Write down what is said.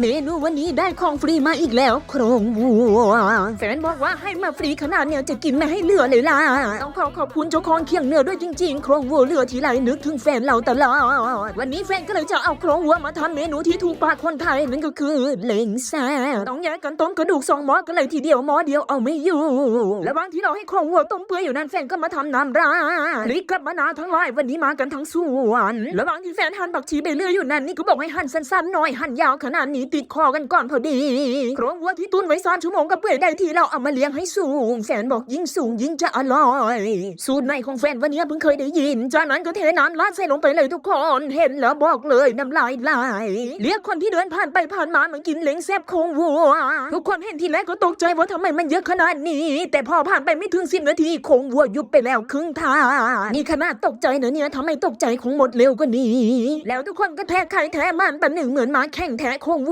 เมนูวันนี้ได้ของฟรีมาอีกแล้ว โครงวัวแฟนบอกว่าให้มาฟรีขนาดเนี้ยจะกินไม่ให้เหลือเลยล่ะ ต้องขอขอบคุณเจ้าของเคียงเนื้อด้วยจริงๆ โครงวัวเหลือทีไรนึกถึงแฟนเราตลอด วันนี้แฟนก็เลยจะเอาโครงวัวมาทำเมนูที่ถูกปากคนไทยนั่นก็คือเล้งแซ่ต้องแยกกันต้มกระดูกสองหม้อกันเลยทีเดียวหม้อเดียวเอาไม่อยู่ ระหว่างที่เราให้โครงวัวต้มเปื่อยอยู่นั่นแฟนก็มาทำน้ำราพริกกับมะนาวทั้งหลายวันนี้มากันทั้งสวน ระหว่างที่แฟนหั่นผักชีไปเรื่อยอยู่นั่นนี่ก็บอกให้หั่นสั้นๆหน่อยหั่นยาวขนาดนี้ติดคอกันก่อนพอดีโครงวัวที่ตุนไว้สามชั่วโมงก็เปื่อยได้ทีเราเอามาเลี้ยงให้สูง แฟนบอกยิ่งสูงยิ่งจะอร่อย สูตรใหม่ของแฟนวันนี้เพิ่งเคยได้ยิน จากนั้นก็เทน้ำราดใส่ลงไปเลยทุกคนเห็นแล้วบอกเลยน้ำลายไหลเรียกคนที่เดินผ่านไปผ่านมามากินเล้งแซบโครงวัว ทุกคนเห็นทีแรกก็ตกใจว่าทำไมมันเยอะขนาดนี้ แต่พอผ่านไปไม่ถึงสิบนาทีโครงวัวยุบไปแล้วครึ่งทางนี่ขนาดตกใจนะเนี่ยทำไมตกใจคงหมดเร็วกว่านี้ แล้วทุกคนก็แทะไข่แทะมันแต่หนึ่งเหมือนหมาแข่งแทะโครงวัว